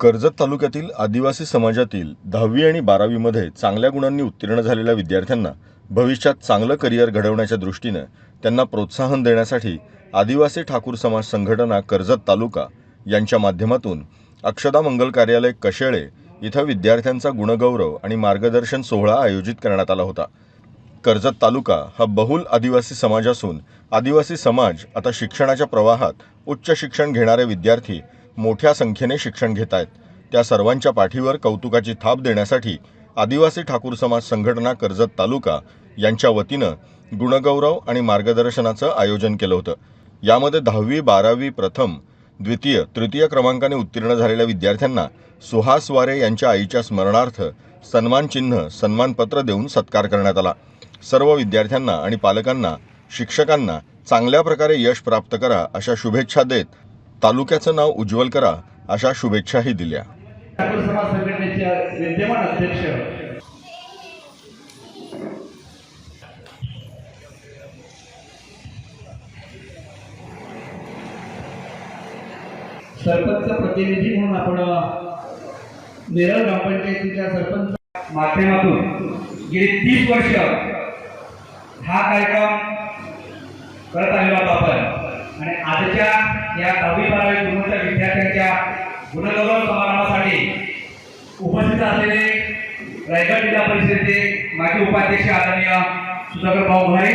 कर्जत तालुक्यातील आदिवासी समाजातील दहावी आणि बारावीमध्ये चांगल्या गुणांनी उत्तीर्ण झालेल्या विद्यार्थ्यांना भविष्यात चांगलं करिअर घडवण्याच्या दृष्टीनं त्यांना प्रोत्साहन देण्यासाठी आदिवासी ठाकूर समाज संघटना कर्जत तालुका यांच्या माध्यमातून अक्षदा मंगल कार्यालय कशेळे इथं विद्यार्थ्यांचा गुणगौरव आणि मार्गदर्शन सोहळा आयोजित करण्यात आला होता. कर्जत तालुका हा बहुल आदिवासी समाज असून आदिवासी समाज आता शिक्षणाच्या प्रवाहात उच्च शिक्षण घेणारे विद्यार्थी मोठ्या संख्येने शिक्षण घेत आहेत त्या सर्वांच्या पाठीवर कौतुकाची थाप देण्यासाठी आदिवासी ठाकूर समाज संघटना कर्जत तालुका यांच्या वतीनं गुणगौरव आणि मार्गदर्शनाचं आयोजन केलं होतं. यामध्ये दहावी बारावी प्रथम द्वितीय तृतीय क्रमांकाने उत्तीर्ण झालेल्या विद्यार्थ्यांना सुहास वारे यांच्या आईच्या स्मरणार्थ सन्मान चिन्ह सन्मानपत्र देऊन सत्कार करण्यात आला. सर्व विद्यार्थ्यांना आणि पालकांना शिक्षकांना चांगल्या प्रकारे यश प्राप्त करा अशा शुभेच्छा देत तालुक्याचं नाव उज्ज्वल करा अशा शुभेच्छाही दिल्या. सरपंच प्रतिनिधी म्हणून आपण नेरळ ग्रामपंचायतीच्या सरपंच माध्यमातून गेली तीस वर्ष हा कार्यक्रम करत आलेलो आजच्या या दहावी बारावी पूर्वच्या विद्यार्थ्यांच्या गुणगौरव समारंभासाठी उपस्थित असलेले रायगड जिल्हा परिषदेचे माजी उपाध्यक्ष आदरणीय सुधाकर भाऊ घोडे